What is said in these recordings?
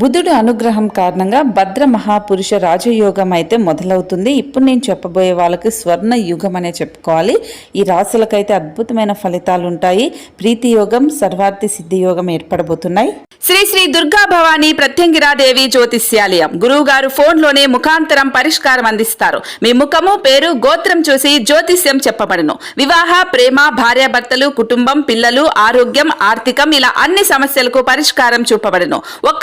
బుధుడు అనుగ్రహం కారణంగా భద్ర మహాపురుష రాజయోగం అయితే మొదలవుతుంది. ఇప్పుడు నేను చెప్పబోయే వాళ్ళకి స్వర్ణ యుగం అనే చెప్పుకోవాలి. ఈ రాశులకైతే అద్భుతమైన ఫలితాలు ఉంటాయి. ప్రీతి యోగం సర్వార్థి సిద్ధి యోగం ఏర్పడబోతున్నాయి. శ్రీ శ్రీ దుర్గా భవానీ ప్రత్యంగిరాదేవి జ్యోతిష్యాలయం. గురువుగారు ఫోన్లోనే ఫోన్లోనే ముఖాంతరం పరిష్కారం అందిస్తారు. మీ ముఖము పేరు గోత్రం చూసి జ్యోతిష్యం చెప్పబడును. వివాహ ప్రేమ భార్యాభర్తలు కుటుంబం పిల్లలు ఆరోగ్యం ఆర్థికం ఇలా అన్ని సమస్యలకు పరిష్కారం చూపబడను. ఒక్క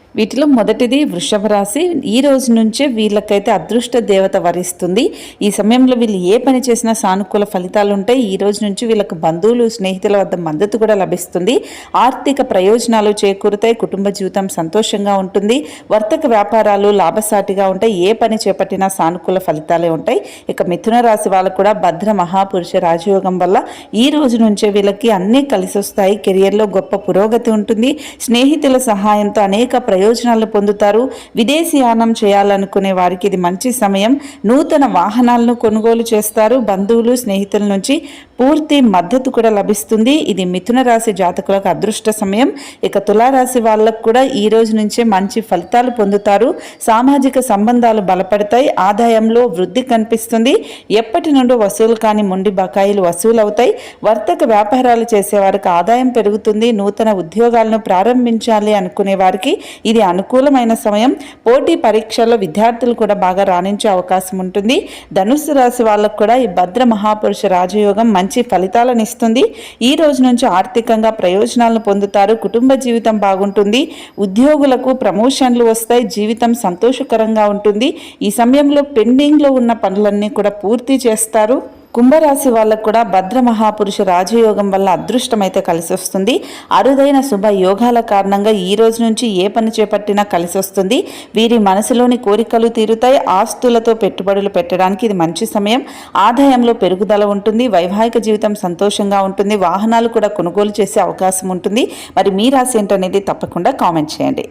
వీటిలో మొదటిది వృషభ రాశి. ఈ రోజు నుంచే వీళ్ళకైతే అదృష్ట దేవత వరిస్తుంది. ఈ సమయంలో వీళ్ళు ఏ పని చేసినా సానుకూల ఫలితాలు ఉంటాయి. ఈ రోజు నుంచి వీళ్ళకు బంధువులు స్నేహితుల వద్ద మద్దతు కూడా లభిస్తుంది. ఆర్థిక ప్రయోజనాలు చేకూరుతాయి. కుటుంబ జీవితం సంతోషంగా ఉంటుంది. వర్తక వ్యాపారాలు లాభసాటిగా ఉంటాయి. ఏ పని చేపట్టినా సానుకూల ఫలితాలే ఉంటాయి. ఇక మిథున రాశి వాళ్ళకు కూడా భద్ర మహాపురుష రాజయోగం వల్ల ఈ రోజు నుంచే వీళ్ళకి అన్నీ కలిసి వస్తాయి కెరియర్లో గొప్ప పురోగతి ఉంటుంది. స్నేహితుల సహాయంతో అనేక ప్రయోజనాలు ప్రయోజనాలు పొందుతారు. విదేశీయానం చేయాలనుకునే వారికి ఇది మంచి సమయం. నూతన వాహనాలను కొనుగోలు చేస్తారు. బంధువులు స్నేహితుల నుంచి పూర్తి మద్దతు కూడా లభిస్తుంది. ఇది మిథున రాశి జాతకులకు అదృష్ట సమయం. ఇక తులారాశి వాళ్ళకు కూడా ఈ రోజు నుంచే మంచి ఫలితాలు పొందుతారు. సామాజిక సంబంధాలు బలపడతాయి. ఆదాయంలో వృద్ధి కనిపిస్తుంది. ఎప్పటి నుండి వసూలు కాని మొండి బకాయిలు వసూలవుతాయి. వర్తక వ్యాపారాలు చేసే వారికి ఆదాయం పెరుగుతుంది. నూతన ఉద్యోగాలను ప్రారంభించాలి అనుకునే వారికి ఇది అనుకూలమైన సమయం. పోటీ పరీక్షల్లో విద్యార్థులు కూడా బాగా రాణించే అవకాశం ఉంటుంది. ధనుస్సు రాశి వాళ్ళకు కూడా ఈ భద్ర మహాపురుష రాజయోగం మంచి ఫలితాలను ఇస్తుంది. ఈ రోజు నుంచి ఆర్థికంగా ప్రయోజనాలను పొందుతారు. కుటుంబ జీవితం బాగుంటుంది. ఉద్యోగులకు ప్రమోషన్లు వస్తాయి. జీవితం సంతోషకరంగా ఉంటుంది. ఈ సమయంలో పెండింగ్లో ఉన్న పనులన్నీ కూడా పూర్తి చేస్తారు. కుంభరాశి వాళ్ళకు కూడా భద్ర మహాపురుష రాజయోగం వల్ల అదృష్టం అయితే కలిసి వస్తుంది. అరుదైన శుభ యోగాల కారణంగా ఈ రోజు నుంచి ఏ పని చేపట్టినా కలిసి వస్తుంది. వీరి మనసులోని కోరికలు తీరుతాయి. ఆస్తులతో పెట్టుబడులు పెట్టడానికి ఇది మంచి సమయం. ఆదాయంలో పెరుగుదల ఉంటుంది. వైవాహిక జీవితం సంతోషంగా ఉంటుంది. వాహనాలు కూడా కొనుగోలు చేసే అవకాశం ఉంటుంది. మరి మీ రాశి ఏంటనేది తప్పకుండా కామెంట్ చేయండి.